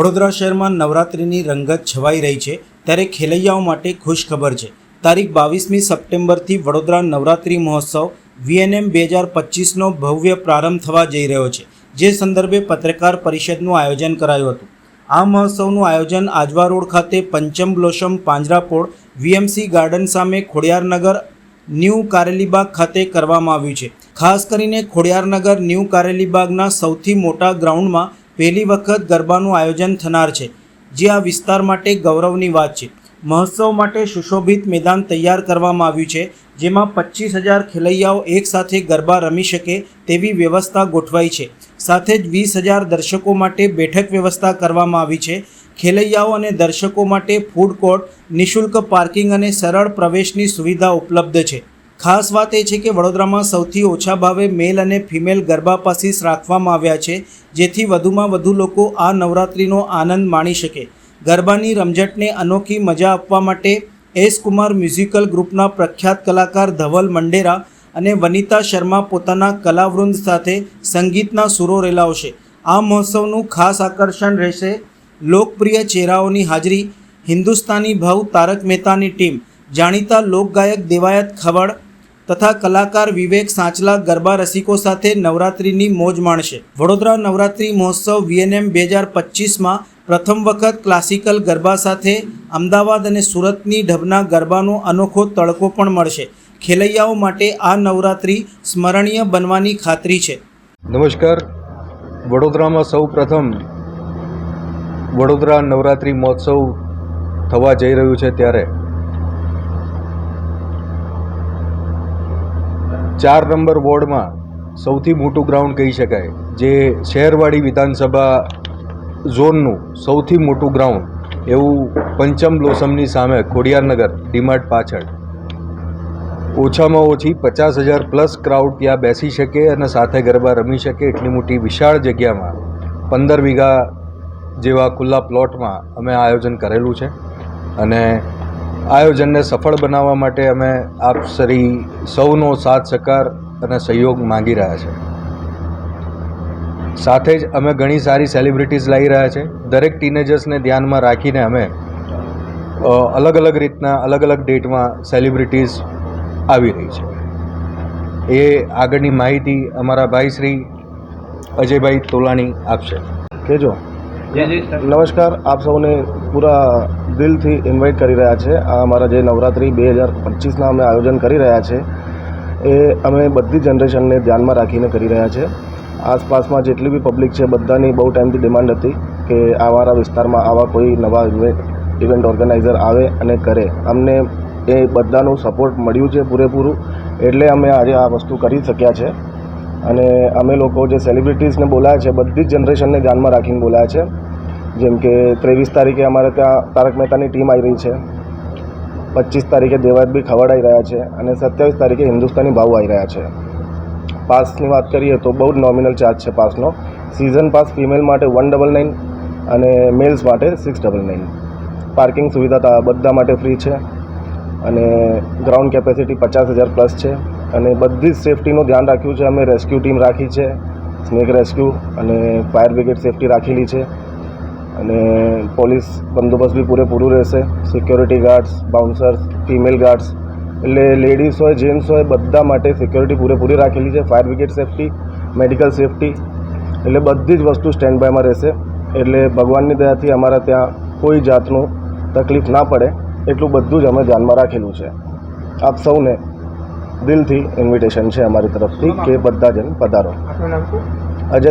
વડોદરા શહેરમાં નવરાત્રિની રંગત છવાઈ રહી છે ત્યારે ખેલૈયાઓ માટે ખુશ ખબર છે. તારીખ બાવીસમી સપ્ટેમ્બરથી વડોદરા નવરાત્રિ મહોત્સવ વીએનએમ બે હજાર પચીસનો ભવ્ય પ્રારંભ થવા જઈ રહ્યો છે, જે સંદર્ભે પત્રકાર પરિષદનું આયોજન કરાયું હતું. આ મહોત્સવનું આયોજન આજવા રોડ ખાતે Pancham blossom Panjrapol VMC garden સામે ખોડિયારનગર ન્યૂ કારેલીબાગ ખાતે કરવામાં આવ્યું છે. ખાસ કરીને ખોડિયારનગર ન્યૂ કારેલીબાગના સૌથી મોટા ગ્રાઉન્ડમાં પહેલી વખત ગરબાનું આયોજન થનાર છે, જે આ વિસ્તાર માટે ગૌરવની વાત છે. મહોત્સવ માટે સુશોભિત મેદાન તૈયાર કરવામાં આવ્યું છે, જેમાં પચીસ હજાર ખેલૈયાઓ એકસાથે ગરબા રમી શકે તેવી વ્યવસ્થા ગોઠવાઈ છે. સાથે જ વીસ હજાર દર્શકો માટે બેઠક વ્યવસ્થા કરવામાં આવી છે. ખેલૈયાઓ અને દર્શકો માટે ફૂડ કોર્ટ, નિઃશુલ્ક પાર્કિંગ અને સરળ પ્રવેશની સુવિધા ઉપલબ્ધ છે. ખાસ વાત એ છે કે વડોદરામાં સૌથી ઓછા ભાવે મેલ અને ફિમેલ ગરબા પાસીસ રાખવામાં આવ્યા છે, જેથી વધુમાં વધુ લોકો આ નવરાત્રિનો આનંદ માણી શકે. ગરબાની રમઝટને અનોખી મજા આપવા માટે એસ કુમાર મ્યુઝિકલ ગ્રુપના પ્રખ્યાત કલાકાર ધવલ મંડેરા અને વનિતા શર્મા પોતાના કલાવૃંદ સાથે સંગીતના સુરો રેલાવશે. આ મહોત્સવનું ખાસ આકર્ષણ રહેશે લોકપ્રિય ચહેરાઓની હાજરી, હિન્દુસ્તાની ભાવ તારક મહેતાની ટીમ, જાણીતા લોકગાયક દેવાયત ખવડ તથા કલાકાર વિવેક સાંચલા ગરબા રસિકો સાથે નવરાત્રિની મોજ માણશે. વડોદરા નવરાત્રિ મહોત્સવ વીએનએમ બે હજાર પચીસમાં પ્રથમ વખત ક્લાસિકલ ગરબા સાથે અમદાવાદ અને સુરતની ઢબના ગરબાનો અનોખો તડકો પણ મળશે. ખેલૈયાઓ માટે આ નવરાત્રિ સ્મરણીય બનવાની ખાતરી છે. નમસ્કાર. વડોદરામાં સૌ પ્રથમ વડોદરા નવરાત્રિ મહોત્સવ થવા જઈ રહ્યું છે ત્યારે ચાર નંબર વોર્ડમાં સૌથી મોટું ગ્રાઉન્ડ કહી શકાય, જે શહેરવાડી વિધાનસભા ઝોનનું સૌથી મોટું ગ્રાઉન્ડ, એવું પંચમ બ્લોસમની સામે ખોડિયારનગર ડીમાર્ટ પાછળ. ઓછામાં ઓછી પચાસ હજાર પ્લસ ક્રાઉડ ત્યાં બેસી શકે અને સાથે ગરબા રમી શકે એટલી મોટી વિશાળ જગ્યામાં પંદર વીઘા જેવા ખુલ્લા પ્લોટમાં અમે આયોજન કરેલું છે. અને આયોજનને સફળ બનાવવા માટે અમે આપ શ્રી સૌનો સાથ સહકાર અને સહયોગ માંગી રહ્યા છે. સાથે જ અમે ઘણી સારી સેલિબ્રિટીઝ લાવી રહ્યા છે. દરેક ટીનેજર્સને ધ્યાનમાં રાખીને અમે અલગ અલગ રીતના અલગ અલગ ડેટમાં સેલિબ્રિટીઝ આવી રહી છે. એ આગળની માહિતી અમારા ભાઈ શ્રી અજયભાઈ તોલાણી આપશે. કહેજો નમસ્કાર. આપ સૌને પૂરા દિલથી ઇન્વાઇટ કરી રહ્યા છે. આ અમારા જે નવરાત્રિ બે હજાર પચીસના અમે આયોજન કરી રહ્યા છે, એ અમે બધી જનરેશનને ધ્યાનમાં રાખીને કરી રહ્યા છે. આસપાસમાં જેટલી બી પબ્લિક છે, બધાની બહુ ટાઈમથી ડિમાન્ડ હતી કે અમારા વિસ્તારમાં આવા કોઈ નવા ઇવેન્ટ ઓર્ગેનાઇઝર આવે અને કરે. અમને એ બધાનું સપોર્ટ મળ્યું છે પૂરેપૂરું, એટલે અમે આજે આ વસ્તુ કરી શક્યા છે. અને અમે લોકો જે સેલિબ્રિટીઝને બોલાયા છે, બધી જ જનરેશનને ધ્યાનમાં રાખીને બોલાયા છે. જેમ કે ત્રેવીસ તારીખે અમારે ત્યાં તારક મહેતાની ટીમ આવી રહી છે. પચીસ તારીખે દેવાયત બી ખવડાવી રહ્યા છે અને સત્યાવીસ તારીખે હિન્દુસ્તાની ભાવ આવી રહ્યા છે. પાસની વાત કરીએ તો બહુ જ નોમિનલ ચાર્જ છે પાસનો. સિઝન પાસ ફિમેલ માટે વન ડબલ નાઇન અને મેલ્સ માટે સિક્સ ડબલ નાઇન પાર્કિંગ સુવિધા બધા માટે ફ્રી છે. અને ગ્રાઉન્ડ કેપેસિટી પચાસ હજાર પ્લસ છે. અને બધી જ સેફટીનું ધ્યાન રાખ્યું છે. અમે રેસ્ક્યુ ટીમ રાખી છે. સ્નેક રેસ્ક્યુ અને ફાયર બ્રિગેડ સેફટી રાખેલી છે. અને પોલીસ બંદોબસ્ત બી પૂરેપૂરું રહેશે. Security guards bouncers female guards એટલે લેડીઝ હોય જેન્ટ્સ હોય બધા માટે સિક્યોરિટી પૂરેપૂરી રાખેલી છે. Fire brigade safety medical safety એટલે બધી જ વસ્તુ સ્ટેન્ડ બાયમાં રહેશે. એટલે ભગવાનની દયાથી અમારા ત્યાં કોઈ જાતનું તકલીફ ના પડે. એટલું બધું જ અમે ધ્યાનમાં રાખેલું છે. આપ સૌને દિલથી ઇન્વિટેશન છે અમારી તરફથી કે બધા જણ પધારો અજય